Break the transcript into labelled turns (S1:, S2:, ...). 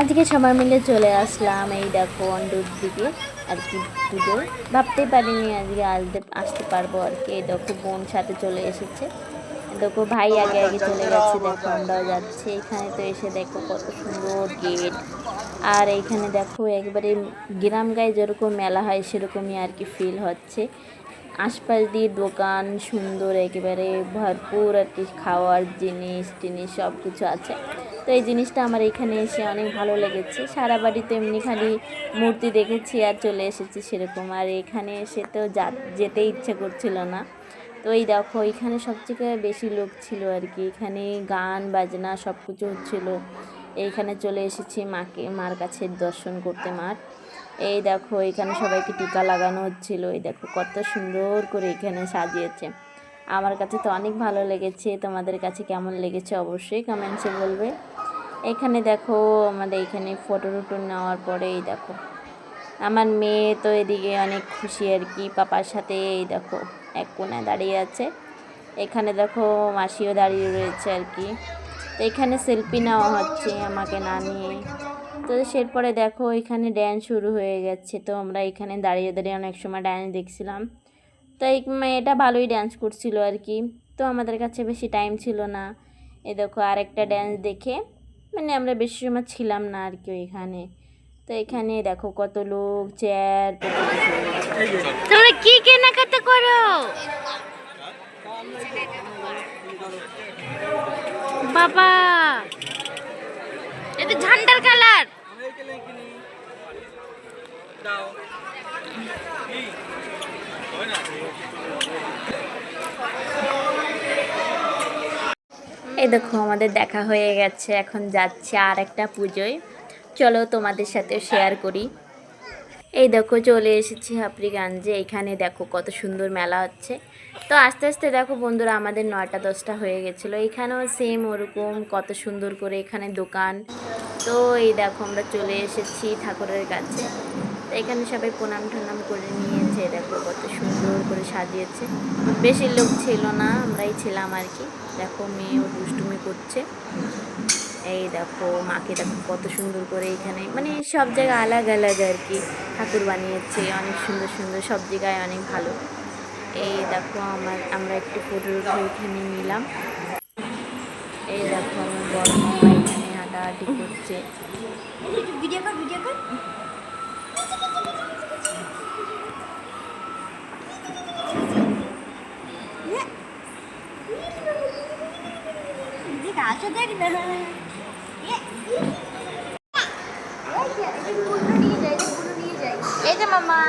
S1: আজকে সবাই মিলে চলে আসলাম এই দেখো অন্ডুর দিকে আর কি পুজো। ভাবতেই পারিনি আজকে আসতে আসতে পারব আর কি। দেখো বোন সাথে চলে এসেছে। দেখো ভাই আগে আগে চলে গেছে, দেখো আমরাও যাচ্ছি। এখানে তো এসে দেখো কত সুন্দর গেট। আর এইখানে দেখো একবারে গ্রাম গায়ে যেরকম মেলা হয়, সেরকমই আর কি ফিল হচ্ছে। আশপাশ দিয়ে দোকান সুন্দর, একেবারে ভরপুর আর কি। খাওয়ার জিনিস টিনিস সব কিছু আছে। তো এই জিনিসটা আমার এখানে এসে অনেক ভালো লেগেছে। সারা বাড়িতে এমনি খালি মূর্তি দেখেছি আর চলে এসেছি সেরকম। আর এখানে এসে তো যা, যেতে ইচ্ছে করছিল না। তো এই দেখো, এখানে সবথেকে বেশি লোক ছিল আর কি। এখানে গান, বাজনা সব কিছু হচ্ছিল। এইখানে চলে এসেছি মাকে, মার কাছে দর্শন করতে মার। এই দেখো, এখানে সবাইকে টিকা লাগানো হচ্ছিল। এই দেখো, কত সুন্দর করে এখানে সাজিয়েছে। আমার কাছে তো অনেক ভালো লেগেছে, তোমাদের কাছে কেমন লেগেছে অবশ্যই কমেন্টসে বলবে। এখানে দেখো আমাদের এখানে ফটো টুটো নেওয়ার পরে এই দেখো, আমার মেয়ে তো এদিকে অনেক খুশি আর কি, পাপার সাথে এই দেখো এক কোনায় দাঁড়িয়ে আছে। এখানে দেখো মাসিও দাঁড়িয়ে রয়েছে আর কি, তো এখানে সেলফি নেওয়া হচ্ছে আমাকে না নিয়ে। তো সেরপরে দেখো এখানে ড্যান্স শুরু হয়ে গেছে, তো আমরা এখানে দাঁড়িয়ে দাঁড়িয়ে অনেক সময় ড্যান্স দেখছিলাম। তো এই মেয়েটা ভালোই ড্যান্স করছিল আর কি তো আমাদের কাছে বেশি টাইম ছিল না। এ দেখো, আরেকটা ড্যান্স দেখে মানে আমরা বেশি সময় ছিলাম না আর কি ওইখানে। তো এখানে দেখো কত লোক চেয়ার তোমরা কি কেনাকাটা করো? বাবা, এটা ঝান্ডার কালার এই দেখো, আমাদের দেখা হয়ে গেছে। এখন যাচ্ছে আর একটা পুজোয়। চলো তোমাদের সাথে শেয়ার করি। এই দেখো, চলে এসেছি হাপড়িগঞ্জে। এখানে দেখো কত সুন্দর মেলা হচ্ছে। তো আস্তে আস্তে দেখো বন্ধুরা, আমাদের নয়টা দশটা হয়ে গেছিল। এখানেও সেম ওরকম, কত সুন্দর করে এখানে দোকান। তো এই দেখো, আমরা চলে এসেছি ঠাকুরের কাছে। তো এখানে সবাই প্রণাম টনাম করে নিয়েছে। দেখো কত সুন্দর। করে সাজিয়েছে। বেশি লোক ছিল না, আমরাই ছিলাম আর কি। দেখো মেয়েও দুষ্টুমি করছে। এই দেখো মাকে দেখো কত সুন্দর করে এখানে মানে সব জায়গায় আলাগ আলাগ আর কি। ঠাকুর বানিয়েছে, অনেক সুন্দর সুন্দর, সব জায়গায় অনেক ভালো। এই দেখো আমার, আমরা একটু ফটো এখানে নিলাম। এই দেখো আমার বড় এখানে হাঁটাহাঁটি করছে।
S2: দেখ আসো দেখ না
S1: এই যে মামা